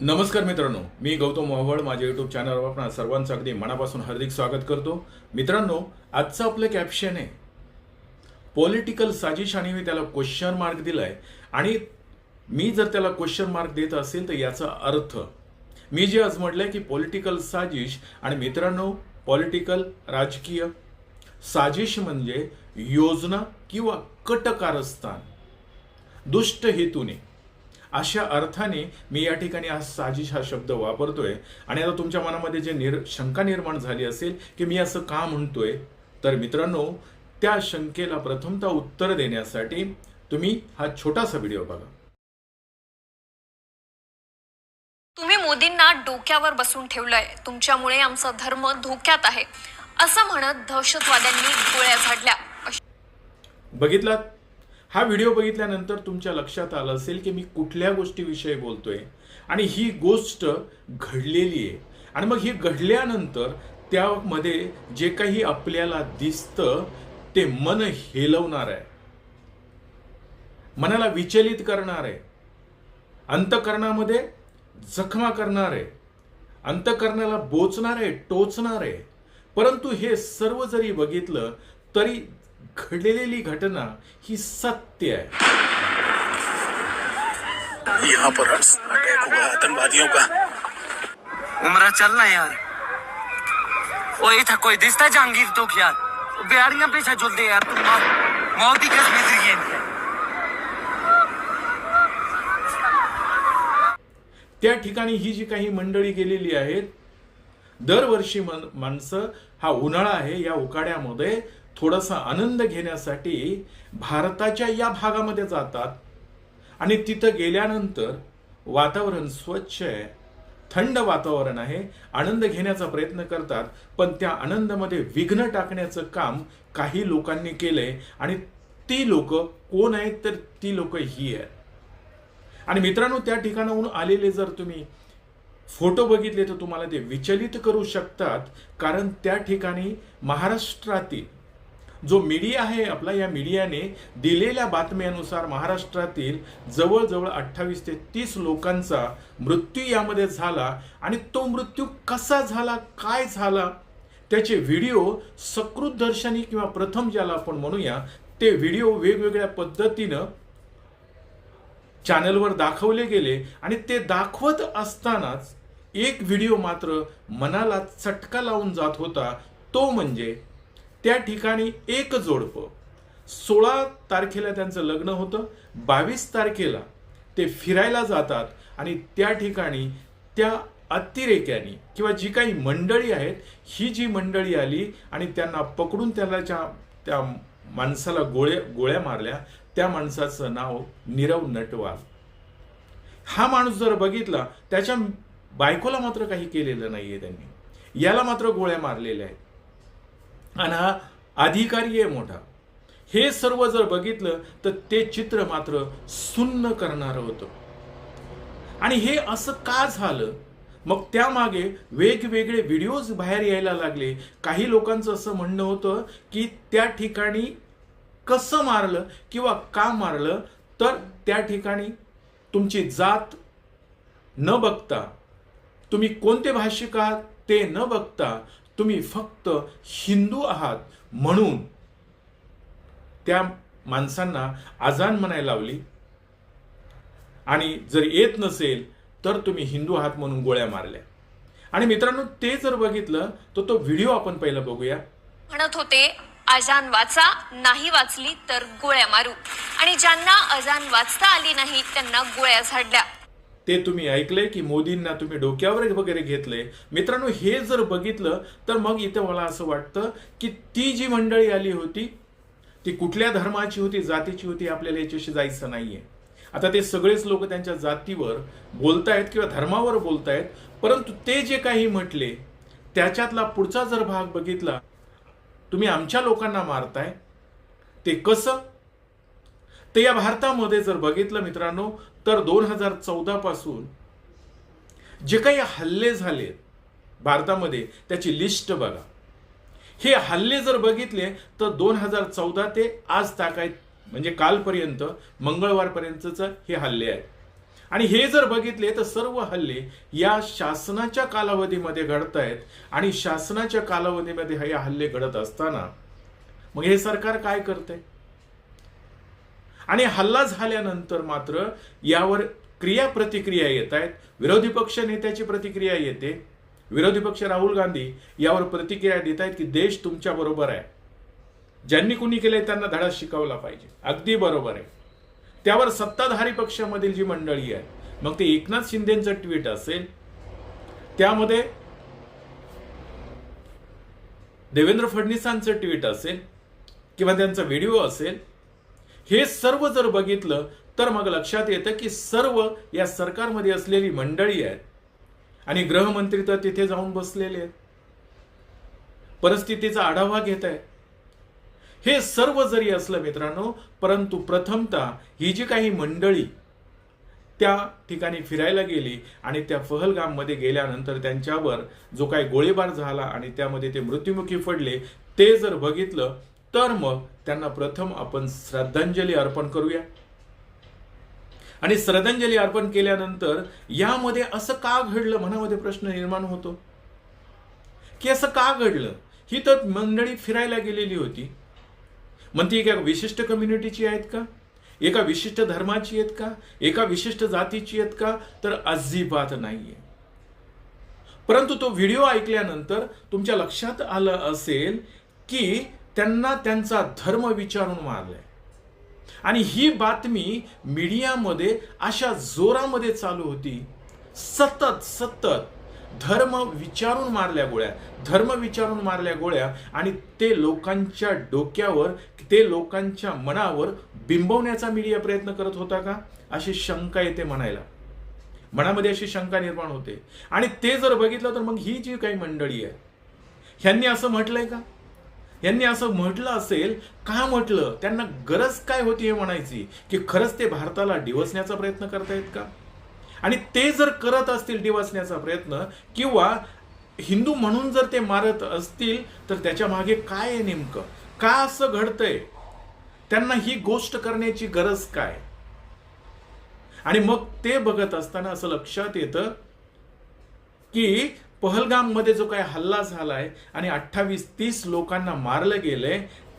नमस्कार मित्रांनो मी गौतम मोहवळ माझ्या युट्यूब चॅनलवर आपण सर्वांचं अगदी मनापासून हार्दिक स्वागत करतो. मित्रांनो आजचं आपलं कॅप्शन आहे पॉलिटिकल साजिश आणि मी त्याला क्वेश्चन मार्क दिलाय. आणि मी जर त्याला क्वेश्चन मार्क देत असेल तर याचा अर्थ मी जे आज म्हटलंय की पॉलिटिकल साजिश आणि मित्रांनो पॉलिटिकल राजकीय साजिश म्हणजे योजना किंवा कटकारस्थान दुष्ट हेतूने. अशा अर्थाने मी या ठिकाणी आज साजिश हा शब्द वापरतोय. आणि आता तुमच्या मनामध्ये जे निर शंका निर्माण झाली असेल की मी असं का म्हणतोय तर मित्रांनो त्या शंकेला प्रथमतः उत्तर देण्यासाठी तुम्ही हा छोटासा व्हिडिओ बघा. तुम्ही मोदींना डोक्यावर बसून ठेवलंय. तुमच्यामुळे आमचा धर्म धोक्यात आहे. असं म्हणत दहशतवाद्यांनी गोळ्या झाडल्या. बघितलात? हा व्हिडिओ बघितल्यानंतर तुमच्या लक्षात आलं असेल की मी कुठल्या गोष्टीविषयी बोलतोय. आणि ही गोष्ट घडलेली आहे. आणि मग ही घडल्यानंतर त्यामध्ये जे काही आपल्याला दिसतं ते मन हेलवणार आहे. मनाला विचलित करणार आहे. अंतकरणामध्ये जखमा करणार आहे. अंतकरणाला बोचणार आहे टोचणार आहे. परंतु हे सर्व जरी बघितलं तरी घडलेली घटना ही सत्य आहे. यहाँ पर अटैक हुआ आतंकवादियों का। उमरा चलना यार। ओ इथं कोई दिसता जहांगीर तो यार बिहारियां झुलते यार तुम मौत ही त्या ठिकाणी ही जी काही मंडळी गेलेली आहेत दरवर्षी माणसं हा उन्हाळा आहे या उकाड्यामध्ये थोडासा आनंद घेण्यासाठी भारताच्या या भागामध्ये जातात. आणि तिथं गेल्यानंतर वातावरण स्वच्छ आहे. थंड वातावरण आहे. आनंद घेण्याचा प्रयत्न करतात. पण त्या आनंदामध्ये विघ्न टाकण्याचं काम काही लोकांनी केलंय. आणि ती लोक कोण आहेत तर ती लोक ही आहेत. आणि मित्रांनो त्या ठिकाणाहून आलेले जर तुम्ही फोटो बघितले तर तुम्हाला ते विचलित करू शकतात. कारण त्या ठिकाणी महाराष्ट्रातील जो मीडिया आहे आपला या मीडियाने दिलेल्या बातम्यानुसार महाराष्ट्रातील जवळजवळ अठ्ठावीस ते तीस लोकांचा मृत्यू यामध्ये झाला आणि तो मृत्यू कसा झाला काय झाला त्याचे व्हिडिओ सकृत दर्शनी किंवा प्रथम ज्याला आपण म्हणूया ते व्हिडिओ वेगवेगळ्या पद्धतीनं चॅनलवर दाखवले गेले आणि ते दाखवत असतानाच एक व्हिडिओ मात्र मनाला चटका लावून जात होता तो म्हणजे त्या ठिकाणी एक जोडपं. सोळा तारखेला त्यांचं लग्न होतं. बावीस तारखेला ते फिरायला जातात आणि त्या ठिकाणी त्या अतिरेक्यानी किंवा जी काही मंडळी आहेत ही जी मंडळी आली आणि त्यांना पकडून त्याला ज्या त्या माणसाला गोळ्या गोळ्या मारल्या त्या माणसाचं नाव नीरव नटवाल. हा माणूस जर बघितला त्याच्या बायकोला मात्र काही केलेलं नाहीये त्यांनी. याला मात्र गोळ्या मारलेल्या आहेत. आणि हा अधिकारी आहे मोठा. हे सर्व जर बघितलं तर ते चित्र मात्र सुन्न करणारं होतं. आणि हे असं का झालं? मग त्यामागे वेगवेगळे व्हिडिओज बाहेर यायला लागले. काही लोकांचं असं म्हणणं होतं की त्या ठिकाणी कसं मारलं किंवा का मारलं तर त्या ठिकाणी तुमची जात न बघता तुम्ही कोणते भाषिक आहात ते न बघता तुम्ही फक्त हिंदू आहात म्हणून त्या माणसांना आजान म्हणायला लावली. आणि जर येत नसेल तर तुम्ही हिंदू आहात म्हणून गोळ्या मारल्या. आणि मित्रांनो ते जर बघितलं तर तो व्हिडिओ आपण पहिला बघूया. म्हणत होते अजान वाचा नाही वाचली तर गोळ्या मारू. आणि ज्यांना अजान वाचता आली नाही त्यांना गोळ्या झाडल्या. ते तुम्ही ऐकलंय की मोदींना तुम्ही डोक्यावर वगैरे घेतले. मित्रांनो हे जर बघितलं तर मग इथं मला असं वाटतं की ती जी मंडळी आली होती ती कुठल्या धर्माची होती जातीची होती आपल्याला याच्याशी जायचं नाहीये. आता ते सगळेच लोक त्यांच्या जातीवर बोलतायत किंवा धर्मावर बोलतायत परंतु ते जे काही म्हटले त्याच्यातला पुढचा जर भाग बघितला तुम्ही आमच्या लोकांना मारताय ते कसं? ते या भारतामध्ये जर बघितलं मित्रांनो तर दोन हजार चौदापासून जे काही हल्ले झाले भारतामध्ये त्याची लिस्ट बघा. हे हल्ले जर बघितले तर दोन हजार चौदा ते आज ताकाय म्हणजे कालपर्यंत मंगळवारपर्यंतचं हे हल्ले आहेत. आणि हे जर बघितले तर सर्व हल्ले या शासनाच्या कालावधीमध्ये घडत आहेत आणि शासनाच्या कालावधीमध्ये हे हल्ले घडत असताना मग हे सरकार काय करते आणि हल्ला झाल्यानंतर मात्र यावर क्रिया प्रतिक्रिया येत आहेत. विरोधी पक्ष नेत्याची प्रतिक्रिया येते. विरोधी पक्ष राहुल गांधी यावर प्रतिक्रिया देत आहेत की देश तुमच्या बरोबर आहे. ज्यांनी कुणी केलंय त्यांना धडा शिकवला पाहिजे. अगदी बरोबर आहे. त्यावर सत्ताधारी पक्षामधील जी मंडळी आहे मग ते एकनाथ शिंदेचं ट्विट असेल. त्यामध्ये देवेंद्र फडणवीसांचं ट्विट असेल किंवा त्यांचा व्हिडिओ असेल. हे सर्व जर बघितलं तर मग लक्षात येतं की सर्व या सरकारमध्ये असलेली मंडळी आहेत. आणि गृहमंत्री तर तिथे जाऊन बसलेले आहेत. परिस्थितीचा आढावा घेत आहेत. हे सर्व जरी असलं मित्रांनो परंतु प्रथमतः ही जी काही मंडळी त्या ठिकाणी फिरायला गेली आणि त्या फहलगाममध्ये गेल्यानंतर त्यांच्यावर जो काही गोळीबार झाला आणि त्यामध्ये ते मृत्युमुखी पडले ते जर बघितलं तर मग त्यांना प्रथम आपण श्रद्धांजली अर्पण करूया. आणि श्रद्धांजली अर्पण केल्यानंतर यामध्ये असं का घडलं? मनामध्ये प्रश्न निर्माण होतो. की असं का घडलं? ही तर मंडळी फिरायला गेलेली होती. मग ती एका विशिष्ट कम्युनिटीची आहेत का? एका विशिष्ट धर्माची आहेत का? एका विशिष्ट जातीची आहेत का? तर अजिबात नाहीये. परंतु तो व्हिडिओ ऐकल्यानंतर तुमच्या लक्षात आलं असेल की त्यांना त्यांचा धर्म विचारून मारलाय. आणि ही बातमी मीडियामध्ये अशा जोरामध्ये चालू होती. सतत सतत धर्म विचारून मारल्या गोळ्या. धर्म विचारून मारल्या गोळ्या आणि ते लोकांच्या डोक्यावर ते लोकांच्या मनावर बिंबवण्याचा मीडिया प्रयत्न करत होता का? अशी शंका येते म्हणायला. मनामध्ये अशी शंका निर्माण होते. आणि ते जर बघितलं तर मग ही जी काही मंडळी आहे ह्यांनी असं म्हटलंय का? यांनी असं म्हटलं असेल का म्हटलं? त्यांना गरज काय होती हे म्हणायची? की खरंच ते भारताला डिवसण्याचा प्रयत्न करतायत का? आणि ते जर करत असतील डिवसण्याचा प्रयत्न किंवा हिंदू म्हणून जर ते मारत असतील तर त्याच्यामागे काय आहे नेमकं? का असं घडतंय? त्यांना ही गोष्ट करण्याची गरज काय? आणि मग ते बघत असताना असं लक्षात येतं की पहलगाममध्ये जो काही हल्ला झालाय आणि अठ्ठावीस तीस लोकांना मारलं गेलंय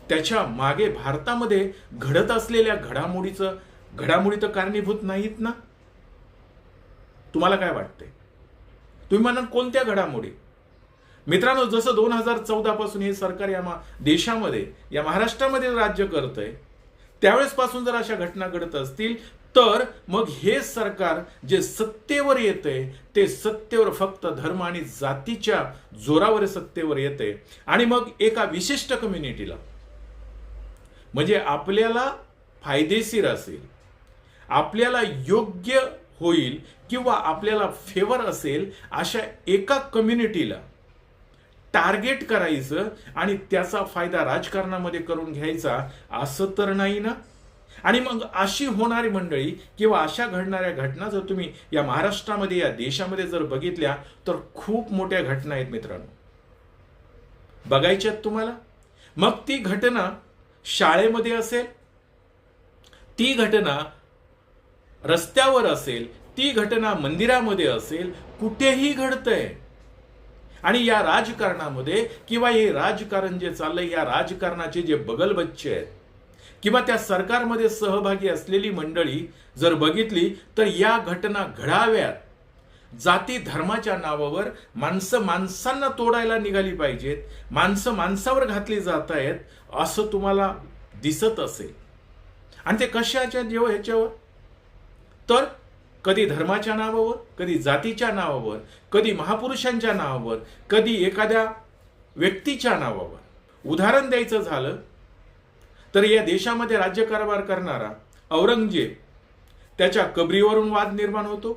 त्याच्यामागे भारतामध्ये घडत असलेल्या घडामोडीचं घडामोडी तर कारणीभूत नाहीत ना? तुम्हाला काय वाटतंय? तुम्ही म्हणाल कोणत्या घडामोडी? मित्रांनो जसं दोन हजार चौदा पासून हे सरकार या देशामध्ये या महाराष्ट्रामध्ये राज्य करतंय त्यावेळेस पासून जर अशा घटना घडत असतील तर मग हे सरकार जे सत्तेवर येते ते सत्तेवर फक्त धर्म आणि जातीच्या जोरावर सत्तेवर येते आणि मग एका विशिष्ट कम्युनिटीला म्हणजे आपल्याला फायदेशीर असेल आपल्याला योग्य होईल किंवा आपल्याला फेवर असेल अशा एका कम्युनिटीला टार्गेट करायचं आणि त्याचा फायदा राजकारणामध्ये करून घ्यायचा असं तर नाही ना? आणि मग अशी होणारी मंडळी किंवा अशा घडणाऱ्या घटना जर तुम्ही या महाराष्ट्रामध्ये या देशामध्ये जर बघितल्या तर खूप मोठ्या घटना आहेत मित्रांनो. बघायच्यात तुम्हाला? मग ती घटना शाळेमध्ये असेल ती घटना रस्त्यावर असेल ती घटना मंदिरामध्ये असेल कुठेही घडतंय. आणि या राजकारणामध्ये किंवा हे राजकारण जे चाललंय या राजकारणाचे जे बगलबच्चे आहेत किंवा त्या सरकारमध्ये सहभागी असलेली मंडळी जर बघितली तर या घटना घडाव्यात. जाती धर्माच्या नावावर माणसं माणसांना तोडायला निघाली पाहिजेत माणसं माणसावर घातली जात आहेत असं तुम्हाला दिसत असेल. आणि ते कशाच्या जेव ह्याच्यावर? तर कधी धर्माच्या नावावर कधी जातीच्या नावावर कधी महापुरुषांच्या नावावर कधी एखाद्या व्यक्तीच्या नावावर. उदाहरण द्यायचं झालं तर या देशामध्ये राज्यकारभार करणारा औरंगजेब त्याच्या कबरीवरून वाद निर्माण होतो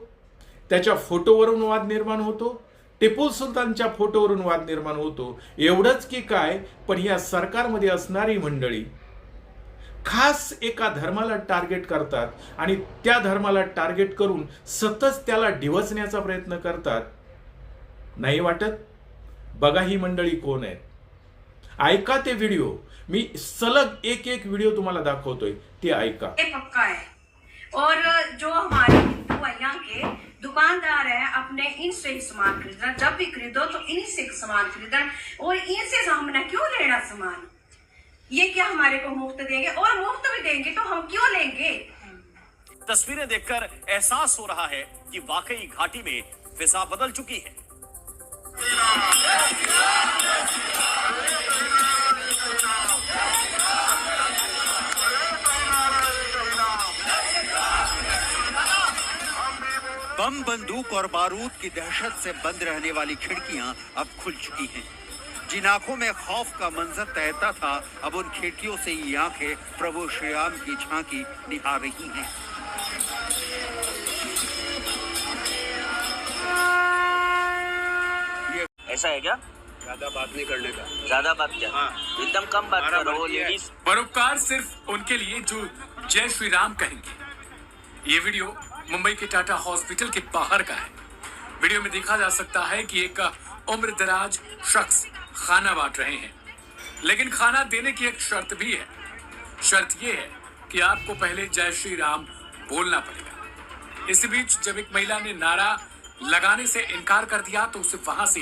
त्याच्या फोटोवरून वाद निर्माण होतो टिपू सुलतानच्या फोटोवरून वाद निर्माण होतो. एवढंच की काय पण या सरकारमध्ये असणारी मंडळी खास एका धर्माला टार्गेट करतात आणि त्या धर्माला टार्गेट करून सतत त्याला डिवचण्याचा प्रयत्न करतात. नाही वाटत? बघा ही मंडळी कोण आहेत. ऐका ते व्हिडिओ मी सलग एक एक व्हिडिओ तुम्हाला दाखवतोय. ते ऐका. हे पक्का आहे. और जो हमारे हिंदू है यहाँ के दुकानदार है अपने इनसे ही सामान खरीदना। जब भी खरीदो तो इन्हीं से सामान खरीदना। और इनसे हमने क्यों लेना सामान? ये क्या हमारे को मुफ़्त देंगे? और मुफ़्त भी देंगे तो हम क्यों लेंगे? तस्वीरें देखकर एहसास हो रहा है कि वाकई घाटी में फिजा बदल चुकी है। बंदूक और बारूद की दहशत से बंद रहने वाली खिड़कियाँ अब खुल चुकी हैं। जिन आँखों में खौफ का मंजर तैरता था अब उन खिड़कियों से ये आँखें प्रभु श्री राम की झांकी निहार रही हैं। ऐसा है क्या? ज़्यादा बात नहीं करने का। ज़्यादा बात क्या? हाँ। एकदम कम बात करो वो लेडीज़ परोपकार सिर्फ़ उनके लिए जो जय श्री राम कहेंगे। ये वीडियो मुंबई के टाटा हॉस्पिटल के बाहर का है। वीडियो में देखा जा सकता है कि एक उम्र दराज शख्स खाना बांट रहे हैं। लेकिन खाना देने की एक शर्त भी है। शर्त ये है कि आपको पहले जय श्री राम बोलना पड़ेगा। इसी बीच जब एक महिला ने नारा लगाने से इनकार कर दिया तो उसे वहाँ से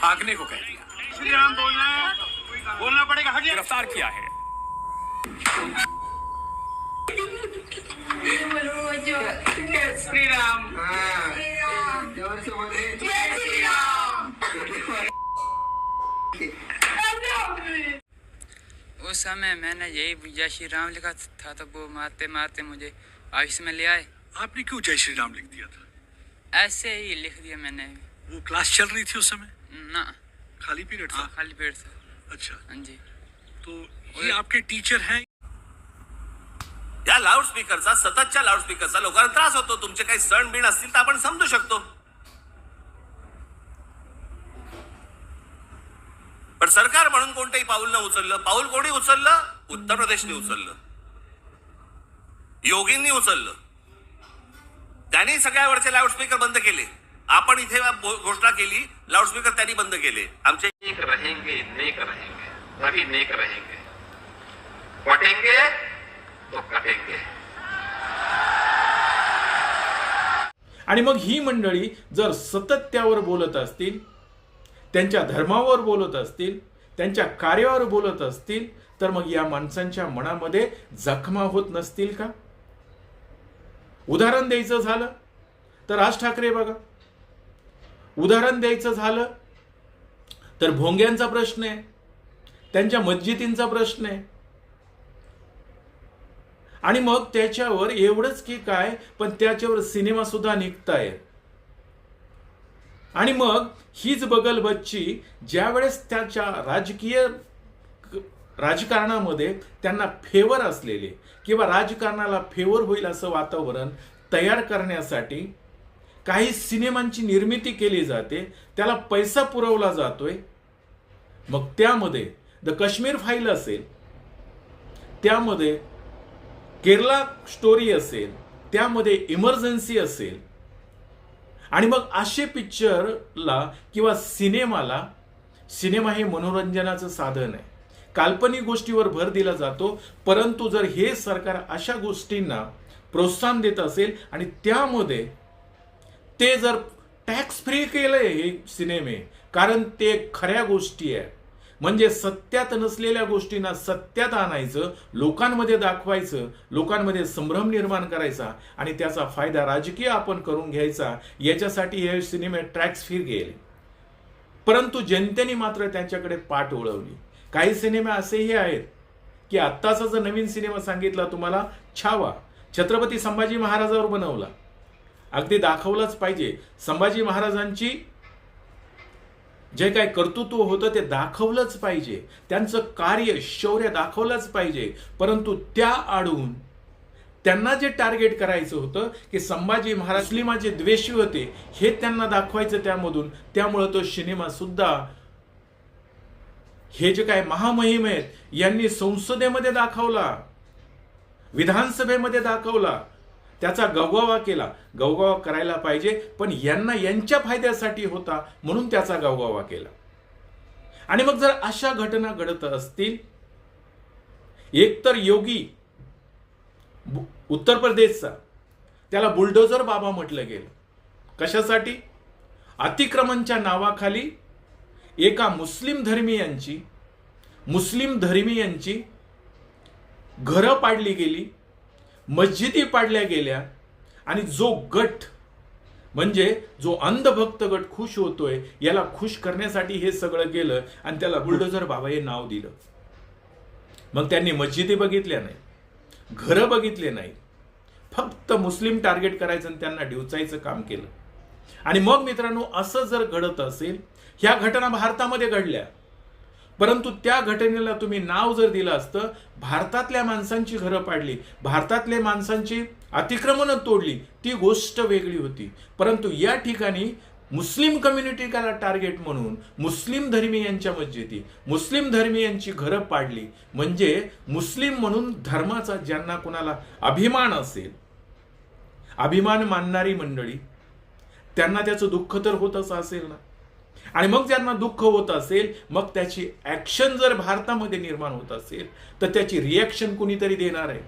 भागने को कह दिया। श्री राम बोलना है। बोलना पड़ेगा। गिरफ़्तार किया है। श्री राम उस समय मैंने यही जय श्री राम लिखा था तो वो मारते मारते मुझे ऑफ़िस में ले आए। आपने क्यों जय श्री राम लिख दिया था? ऐसे ही लिख दिया मैंने। वो क्लास चल रही थी उस समय? ना। खाली पीरियड हाँ था खाली पीरियड था। अच्छा। हाँ जी। तो ये आपके टीचर हैं या लाऊडस्पीकरचा सततच्या लाऊडस्पीकरचा लोकांना त्रास होतो. तुमचे काही सण बिण असतील तर आपण समजू शकतो. पण सरकार म्हणून कोणतंही पाऊल न उचललं पाऊल कोणी उचललं? उत्तर प्रदेशने उचललं. योगींनी उचललं. त्यांनी सगळ्यावरचे लाऊडस्पीकर बंद केले. आपण इथे घोषणा केली लाऊडस्पीकर त्यांनी बंद केले. आमचे नेक रहेंगे नेक रहेंगे नेक रहेंगे. पटेंगे तो आणि मग ही मंडळी जर सतत त्यावर बोलत असतील त्यांच्या धर्मावर बोलत असतील त्यांच्या कार्यावर बोलत असतील तर मग या माणसांच्या मनामध्ये जखमा होत नसतील का? उदाहरण द्यायचं झालं तर राज ठाकरे बघा. उदाहरण द्यायचं झालं तर भोंग्यांचा प्रश्न आहे त्यांच्या मस्जिदींचा प्रश्न आहे आणि मग त्याच्यावर एवढंच की काय पण त्याच्यावर सिनेमा सुद्धा निघताय. आणि मग हीच बगल बच्ची ज्यावेळेस त्याच्या राजकीय राजकारणामध्ये त्यांना फेवर असलेले किंवा राजकारणाला फेवर होईल असं वातावरण तयार करण्यासाठी काही सिनेमांची निर्मिती केली जाते त्याला पैसा पुरवला जातोय. मग त्यामध्ये द काश्मीर फाईल असेल त्यामध्ये केरला स्टोरी असेल त्यामध्ये इमर्जन्सी असेल आणि मग असे पिक्चरला किंवा सिनेमाला सिनेमा हे मनोरंजनाचं साधन आहे. काल्पनिक गोष्टीवर भर दिला जातो परंतु जर हे सरकार अशा गोष्टींना प्रोत्साहन देत असेल आणि त्यामध्ये ते जर टॅक्स फ्री केलंय हे सिनेमे कारण ते खऱ्या गोष्टी आहे म्हणजे सत्यात नसलेल्या गोष्टींना सत्यात आणायचं लोकांमध्ये दाखवायचं लोकांमध्ये संभ्रम निर्माण करायचा आणि त्याचा फायदा राजकीय आपण करून घ्यायचा याच्यासाठी हे सिनेमे ट्रॅक्स फिर गेले. परंतु जनतेने मात्र त्यांच्याकडे पाठ वळवली काही सिनेमे असेही आहेत की आत्ताचा जर नवीन सिनेमा सांगितला तुम्हाला छावा छत्रपती संभाजी महाराजावर बनवला. अगदी दाखवलंच पाहिजे. संभाजी महाराजांची जे काय कर्तृत्व होतं ते दाखवलंच पाहिजे. त्यांचं कार्य शौर्य दाखवलंच पाहिजे. परंतु त्या आडून त्यांना जे टार्गेट करायचं होतं की संभाजी महाराज लिमाचे द्वेषी होते हे त्यांना दाखवायचं त्यामधून. त्यामुळं तो सिनेमा सुद्धा हे जे काय महामहिम आहेत यांनी संसदेमध्ये दाखवला विधानसभेमध्ये दाखवला त्याचा गवगावा केला. गवगावा करायला पाहिजे पण यांना यांच्या फायद्यासाठी होता म्हणून त्याचा गवगावा केला. आणि मग जर अशा घटना घडत असतील एकतर योगी उत्तर प्रदेशचा त्याला बुलडोझर बाबा म्हटलं गेलं. कशासाठी? अतिक्रमणच्या नावाखाली एका मुस्लिम धर्मीयांची मुस्लिम धर्मीयांची घरं पाडली गेली. मस्जिदी पाडल्या गेल्या आणि जो गट म्हणजे जो अंधभक्त गट खुश होतोय याला खुश करण्यासाठी हे सगळं केलं आणि त्याला बुलडोझर बाबा हे नाव दिलं. मग त्यांनी मस्जिदी बघितल्या नाही घरं बघितले नाही. फक्त मुस्लिम टार्गेट करायचं आणि त्यांना डिवचायचं काम केलं. आणि मग मित्रांनो असं जर घडत असेल ह्या घटना भारतामध्ये घडल्या. परंतु त्या घटनेला तुम्ही नाव जर दिलं असतं भारतातल्या माणसांची घरं पाडली भारतातल्या माणसांची अतिक्रमणं तोडली ती गोष्ट वेगळी होती. परंतु या ठिकाणी मुस्लिम कम्युनिटीला टार्गेट म्हणून मुस्लिम धर्मीयांच्या मस्जिदी मुस्लिम धर्मीयांची घरं पाडली. म्हणजे मुस्लिम म्हणून धर्माचा ज्यांना कुणाला अभिमान असेल अभिमान मानणारी मंडळी त्यांना त्याचं दुःख तर होतच असेल ना. आणि मग ज्यांना दुःख होत असेल मग त्याची ऍक्शन जर भारतामध्ये निर्माण होत असेल तर त्याची रिॲक्शन कुणीतरी देणार आहे.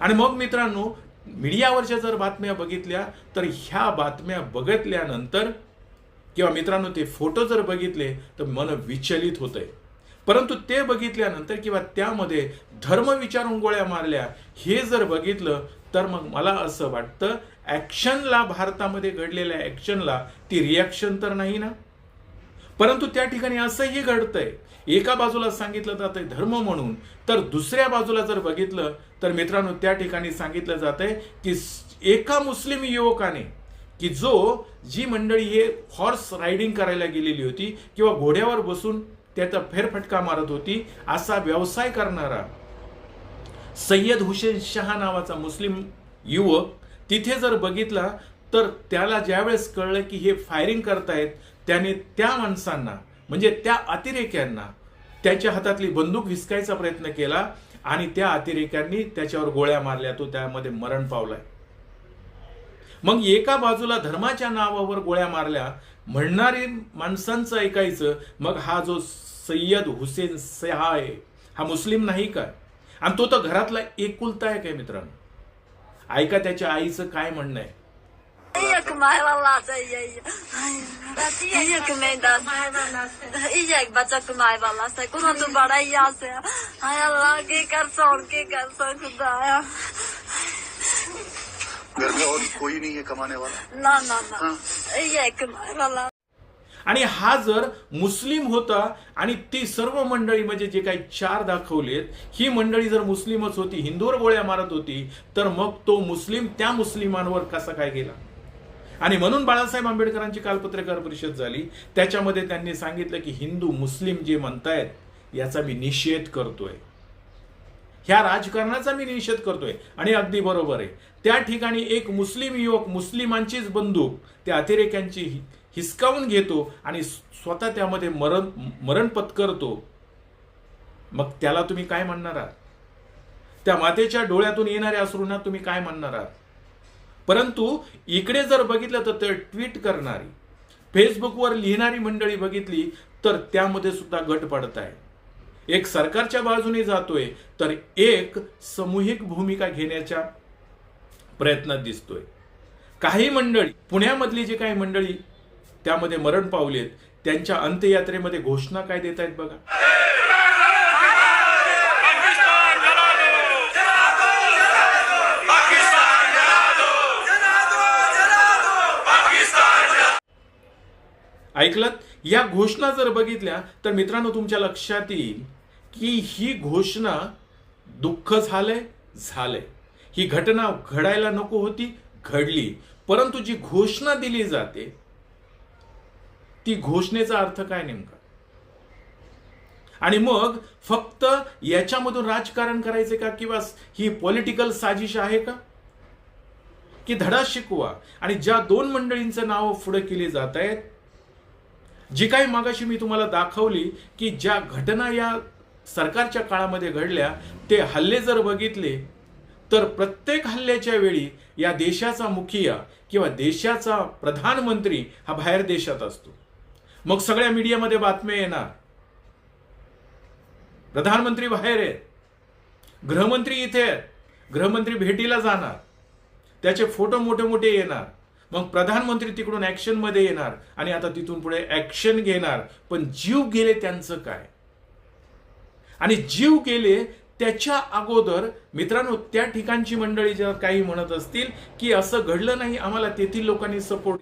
आणि मग मित्रांनो मीडियावरच्या जर बातम्या बघितल्या तर ह्या बातम्या बघितल्यानंतर किंवा मित्रांनो ते फोटो जर बघितले तर मन विचलित होतंय. परंतु ते बघितल्यानंतर किंवा त्यामध्ये धर्म विचारून गोळ्या मारल्या हे जर बघितलं तर मग मला असं वाटतं ॲक्शनला भारतामध्ये घडलेल्या ॲक्शनला ती रिॲक्शन तर नाही ना? परंतु त्या ठिकाणी असंही घडतंय. एका बाजूला सांगितलं जातंय धर्म म्हणून तर दुसऱ्या बाजूला जर बघितलं तर मित्रांनो त्या ठिकाणी सांगितलं जातंय की एका मुस्लिम युवकाने की जो जी मंडळी हे हॉर्स रायडिंग करायला गेलेली होती किंवा घोड्यावर बसून त्याचा फेरफटका मारत होती असा व्यवसाय करणारा सय्यद हुसेन शहा नावाचा मुस्लिम युवक तिथे जर बघितला तर त्याला ज्यावेळेस कळलं की हे फायरिंग करतायत त्याने त्या माणसांना म्हणजे त्या अतिरेक्यांना त्याच्या हातातली बंदूक विसकायचा प्रयत्न केला आणि त्या अतिरेक्यांनी त्याच्यावर गोळ्या मारल्या. तो त्यामध्ये मरण पावलाय. मग एका बाजूला धर्माच्या नावावर गोळ्या मारल्या म्हणणारी माणसांचं ऐकायचं मग हा जो सय्यद हुसेन सहा आहे हा मुस्लिम नाही काय आणि तो तर घरातला एकुलता आहे काय मित्रांनो? ऐका त्याच्या आईचं काय म्हणणं आहे? Iya kumaiwala sa iya iya. Iya kumenda. Iya baca kumaiwala sa. Kuna tu bada iya sa. Ay Allah के कर सोन के कर सो खुदाया. घर में और कोई नहीं है कमाने वाला ना ना ना. ये कमाने वाला आणि हा जर मुस्लिम होता आणि ती सर्व मंडळी म्हणजे जे काही चार दाखवलेत ही मंडळी जर मुस्लिमच होती हिंदूवर गोळ्या मारत होती तर मग तो मुस्लिम त्या मुस्लिमांवर कसा काय गेला आणि म्हणून बाळासाहेब आंबेडकरांची काल पत्रकार परिषद झाली. त्याच्यामध्ये त्यांनी सांगितलं की हिंदू मुस्लिम जे म्हणतायत याचा मी निषेध करतोय. ह्या राजकारणाचा मी निषेध करतोय. आणि अगदी बरोबर आहे. त्या ठिकाणी एक मुस्लिम युवक मुस्लिमांचीच बंदूक त्या अतिरेक्यांची हिसकावून घेतो आणि स्वतः त्यामध्ये मरण मरण पत्करतो. मग त्याला तुम्ही काय म्हणणार आहात? त्या मातेच्या डोळ्यातून येणाऱ्या अश्रूंना तुम्ही काय म्हणणार आहात? परंतु इकडे जर बघितलं तर ते ट्विट करणारी फेसबुकवर लिहिणारी मंडळी बघितली तर त्यामध्ये सुद्धा गट पडत आहे एक सरकारच्या बाजूने जातोय तर एक सामूहिक भूमिका घेण्याच्या प्रयत्नात दिसतोय. काही मंडळी पुण्यामधली जी काही मंडळी त्यामध्ये मरण पावलेत त्यांच्या अंत्ययात्रेमध्ये घोषणा काय देत आहेत बघा. ऐकलत? या घोषणा जर बघितल्या तर मित्रांनो तुमच्या लक्षात येईल की ही घोषणा दुःख झालंय झालंय. ही घटना घडायला नको होती घडली. परंतु जी घोषणा दिली जाते ती घोषणेचा अर्थ काय नेमका? आणि मग फक्त याच्यामधून राजकारण करायचे का? किंवा ही पॉलिटिकल साजिश आहे का? की धडा शिकवा. आणि ज्या दोन मंडळींचं नाव पुढे केली जात आहेत जी काही मागाशी मी तुम्हाला दाखवली की ज्या घटना या सरकारच्या काळामध्ये घडल्या ते हल्ले जर बघितले तर प्रत्येक हल्ल्याच्या वेळी या देशाचा मुखिया किंवा देशाचा प्रधानमंत्री हा बाहेर देशात असतो. मग सगळ्या मीडियामध्ये बातम्या येणार. प्रधानमंत्री बाहेर आहेत. गृहमंत्री इथे आहेत. गृहमंत्री भेटीला जाणार. त्याचे फोटो मोठे मोठे येणार. मग प्रधानमंत्री तिकडून ऍक्शनमध्ये येणार आणि आता तिथून पुढे ऍक्शन घेणार. पण जीव गेले त्यांचं काय? आणि जीव गेले त्याच्या अगोदर मित्रांनो त्या ठिकाणची मंडळी जर काही म्हणत असतील की असं घडलं नाही आम्हाला तेथील लोकांनी सपोर्ट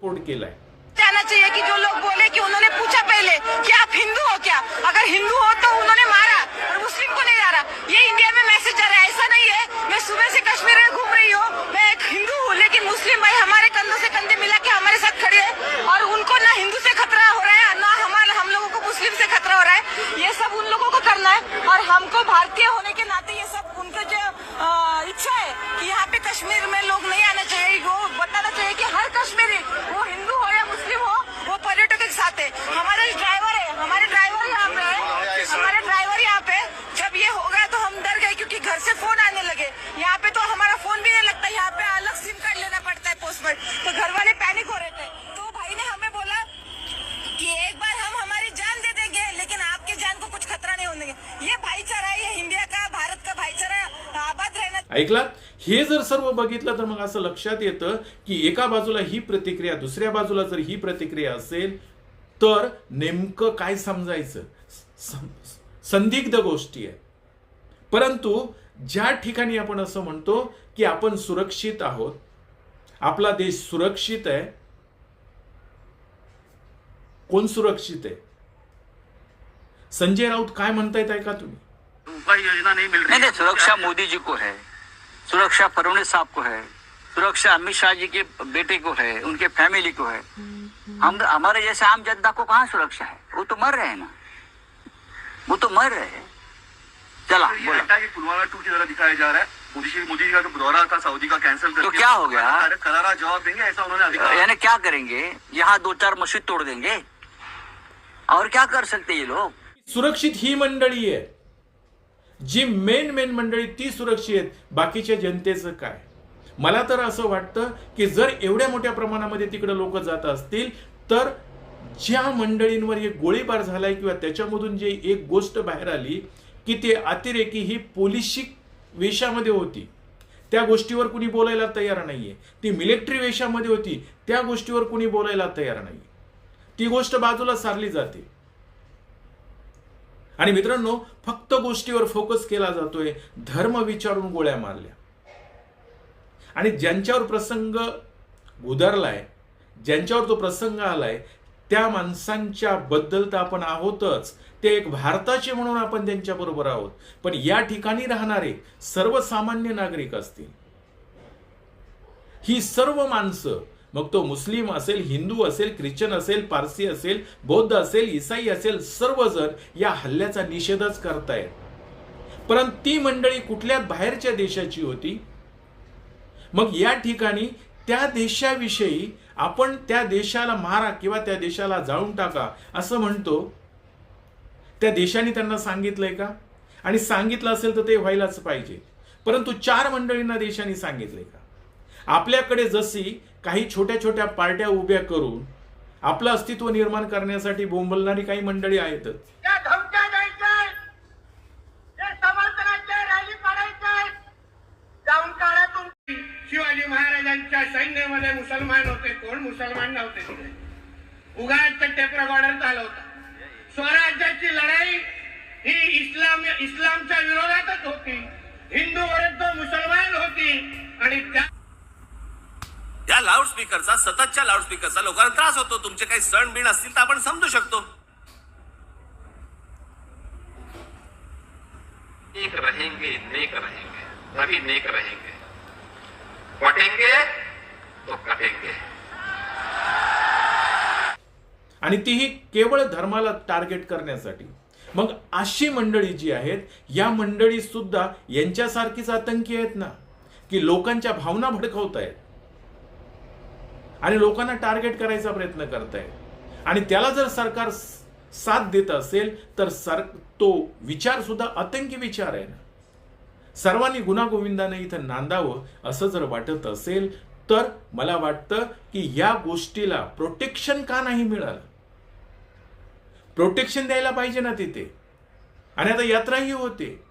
सपोर्ट केलाय कहना चाहिए कि जो लोग बोले कि उन्होंने पूछा पहले कि आप हिंदू हो क्या? अगर हिंदू हो तो उन्होंने मारा को नहीं ये इंडिया में मैसेज जा रहा है ऐसा नहीं है। मैं सुबह से कश्मीर में घूम रही हूँ। मैं एक हिंदू हूँ लेकिन मुस्लिम भाई हमारे कंधों से कंधे मिला के हमारे साथ खड़े हैं और उनको ना हिंदू से खतरा हो रहा है ना हमारे हम लोगों को मुस्लिम से खतरा हो रहा है ये सब उन लोगों को करना है और हमको भारतीय होने के नाते ये सब उनका जो अ, इच्छा है कि यहाँ पे कश्मीर में लोग नहीं आना चाहिए वो बताना चाहिए कि हर कश्मीरी वो हिंदू हो या मुस्लिम हो वो पर्यटक के साथ है हमारे ड्राइवर है हमारे ड्राइवर यहाँ पे है हमारे ड्राइवर यहाँ पे जब ये हो गया तो हम डर गए क्योंकि घर से फोन आने लगे यहाँ पे तो हमारा फोन भी नहीं लगता यहाँ पे अलग सिम कार्ड लेना पड़ता है पोस्टपेड तो घर वाले पैनिक हो रहे थे तो भाई ने हमें बोला कि एक बार हम हमारी जान दे देंगे लेकिन आपके जान को कुछ खतरा नहीं होने देंगे ये भाईचारा है ये इंडिया का भारत का भाईचारा आबाद रहना ऐकला? हे जर सर्व बघितलं तर मग असं लक्षात येतं की एका बाजूला ही प्रतिक्रिया दुसऱ्या बाजूला जर ही प्रतिक्रिया असेल तर नेमकं काय समजायचं? संदिग्ध गोष्टी आहे परंतु ज्या ठिकाणी आपण असं म्हणतो की आपण सुरक्षित आहोत आपला देश सुरक्षित आहे. कोण सुरक्षित आहे? संजय राऊत काय म्हणतायत ऐका तुम्ही? उपाय योजना नहीं मिल रही नहीं सुरक्षा मोदी जी को है. सुरक्षा फडणवीस साहब को है। सुरक्षा अमित शाह जी के बेटे को है उनके फैमिली को है। हम हमारे जैसे आम जनता को कहाँ सुरक्षा है? वो तो मर रहे हैं ना। वो तो मर रहे हैं। चला बोला। पुलवामा टू की तरह दिखाया जा रहा है। मोदी जी मोदी जी का जो दौरा था सऊदी का कैंसिल तो क्या हो गया? करारा जवाब देंगे ऐसा उन्होंने यानी क्या करेंगे? यहाँ दो चार मस्जिद तोड़ देंगे। और क्या कर सकते ये लोग? सुरक्षित ही मंडळी आहे जी मेन मेन मंडळी ती सुरक्षित आहेत बाकीच्या जनतेचं काय? मला तर असं वाटतं की जर एवढ्या मोठ्या प्रमाणामध्ये तिकडे लोक जात असतील तर ज्या मंडळींवर एक गोळीबार झालाय किंवा त्याच्यामधून जे एक गोष्ट बाहेर आली की ते अतिरेकी ही पोलिशी वेशामध्ये होती. त्या गोष्टीवर कुणी बोलायला तयार नाहीये. ती मिलिटरी वेशामध्ये होती त्या गोष्टीवर कुणी बोलायला तयार नाही ती गोष्ट बाजूला सारली जाते. आणि मित्रांनो फक्त गोष्टीवर फोकस केला जातोय धर्म विचारून गोळ्या मारल्या. आणि ज्यांच्यावर प्रसंग उधरलाय ज्यांच्यावर तो प्रसंग आलाय त्या माणसांच्या बद्दल तर आपण आहोतच. ते एक भारताचे म्हणून आपण त्यांच्या बरोबर आहोत. पण या ठिकाणी राहणारे सर्वसामान्य नागरिक असतील. ही सर्व माणसं मग तो मुस्लिम असेल हिंदू असेल ख्रिश्चन असेल पारसी असेल बौद्ध असेल इसाई असेल सर्वजण या हल्ल्याचा निषेधच करतायत. परंतु ती मंडळी कुठल्या बाहेरच्या देशाची होती? मग या ठिकाणी त्या देशाविषयी आपण त्या देशाला मारा किंवा त्या देशाला जाळून टाका असं म्हणतो. त्या देशाने त्यांना सांगितलंय का? आणि सांगितलं असेल तर ते व्हायलाच पाहिजे. परंतु चार मंडळींना देशाने सांगितलंय का? आपल्याकडे जशी काही छोट्या छोट्या पार्ट्या उभ्या करून आपलं अस्तित्व निर्माण करण्यासाठी बोंबलणारी काही मंडळी आहेतच. शिवाजी महाराजांच्या सैन्यामध्ये मुसलमान होते. कोण मुसलमान नव्हते तिकडे उगाच टेप रेकॉर्डर होता. स्वराज्याची लढाई ही इस्लाम इस्लामच्या विरोधातच होती. हिंदू विरुद्ध मुसलमान होती. आणि त्या लाऊडस्पीकरचा सततच्या लाऊडस्पीकरचा लोकांना त्रास होतो. तुमचे काही सण बिण असतील तर आपण समजू शकतो. एक रहेंगे नेक रहेंगे. तभी नेक रहेंगे. तो कटेंगे. आणि तीही केवळ धर्माला टार्गेट करण्यासाठी. मग अशी मंडळी जी आहेत या मंडळी सुद्धा यांच्यासारखीच आतंकी आहेत ना? की लोकांच्या भावना भडकवत आहेत आणि लोकांना टार्गेट करायचा प्रयत्न करताय. आणि त्याला जर सरकार साथ देत असेल तर सर तो विचार सुद्धा आतंकी विचार आहे ना. सर्वांनी गुणागोविंदाने इथं नांदावं असं जर वाटत असेल तर मला वाटतं की या गोष्टीला प्रोटेक्शन का नाही मिळालं? प्रोटेक्शन द्यायला पाहिजे ना तिथे. आणि आता यात्राही होते.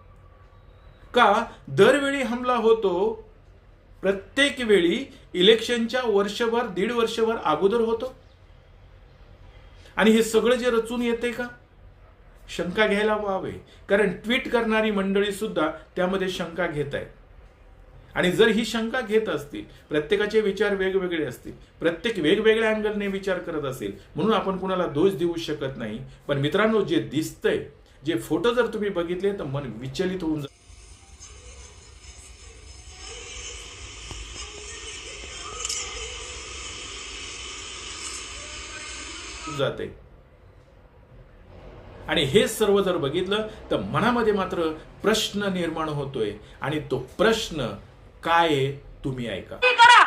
का? दरवेळी हमला होतो प्रत्येक वेळी इलेक्शनच्या वर्षभर दीड वर्षभर अगोदर होतो. आणि हे सगळं जे रचून येते का? शंका घ्यायला व्हावे. कारण ट्विट करणारी मंडळी सुद्धा त्यामध्ये शंका घेत आहे आणि जर ही शंका घेत असतील प्रत्येकाचे विचार वेगवेगळे असतील प्रत्येक वेगवेगळ्या अँगलने विचार करत असेल म्हणून आपण कुणाला दोष देऊ शकत नाही. पण मित्रांनो जे दिसतंय जे फोटो जर तुम्ही बघितले तर मन विचलित होऊन जा- जाते. आणि हे सर्व जर बघितलं तर मनामध्ये मात्र प्रश्न निर्माण होतोय. आणि तो प्रश्न काय आहे तुम्ही ऐका. करा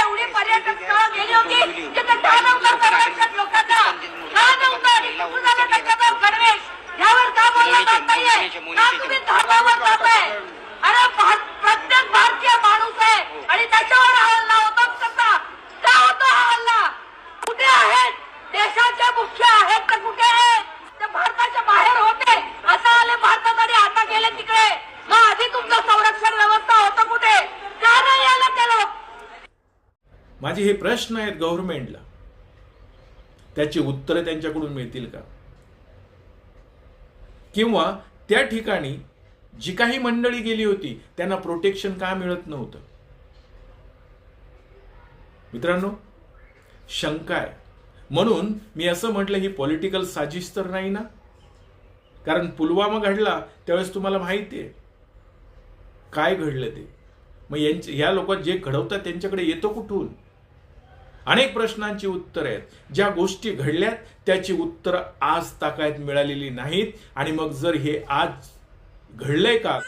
एवढी पर्यटक यावर का जात नाहीये. का तुम्ही धर्मावर जाताय? अरे प्रत्येक भारतीय माणूस आहे. आणि त्याच्यावर हा हल्ला होता. कसा? का होतो हा हल्ला? कुठे आहेत? देशाचे मुख्य आहेत तर कुठे आहेत? ते भारताच्या बाहेर होते. आता आले भारतात आणि आता गेले तिकडे. मग आधी तुमचं संरक्षण व्यवस्था होतं कुठे? का नाही आलं ते लोक? माझे हे प्रश्न आहेत गव्हर्नमेंटला त्याची उत्तरं त्यांच्याकडून मिळतील का? किंवा त्या ठिकाणी जी काही मंडळी गेली होती त्यांना प्रोटेक्शन का मिळत नव्हतं? मित्रांनो शंका आहे. म्हणून मी असं म्हटलं ही पॉलिटिकल साजिश तर नाही ना? कारण पुलवामा घडला त्यावेळेस तुम्हाला माहिती आहे. काय घडलं ते? मग यांचे ह्या लोक जे घडवतात त्यांच्याकडे येतो कुठून? अनेक प्रश्नांची उत्तरं आहेत. ज्या गोष्टी घडल्यात त्याची उत्तरं आज ताकायत मिळालेली नाहीत. आणि मग जर हे आज घडलंय का?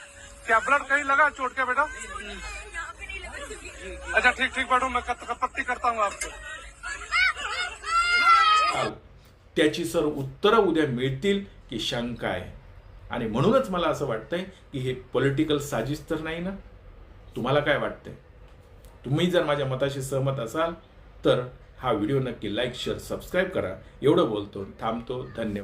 ब्लड कहीं लगा चोट के बेटा? अच्छा ठीक ठीक बैठो मैं कत- पट्टी करता हूँ आपको त्याची सर उत्तरं उद्या मिळतील की शंका आहे. आणि म्हणूनच मला असं वाटतंय की हे पॉलिटिकल साजिश तर नाही ना? तुम्हाला काय वाटतंय? तुम्ही जर माझ्या मताशी सहमत असाल तर हा व्हिडिओ नक्की लाईक शेअर सबस्क्राईब करा. एवढं बोलतो थांबतो धन्यवाद.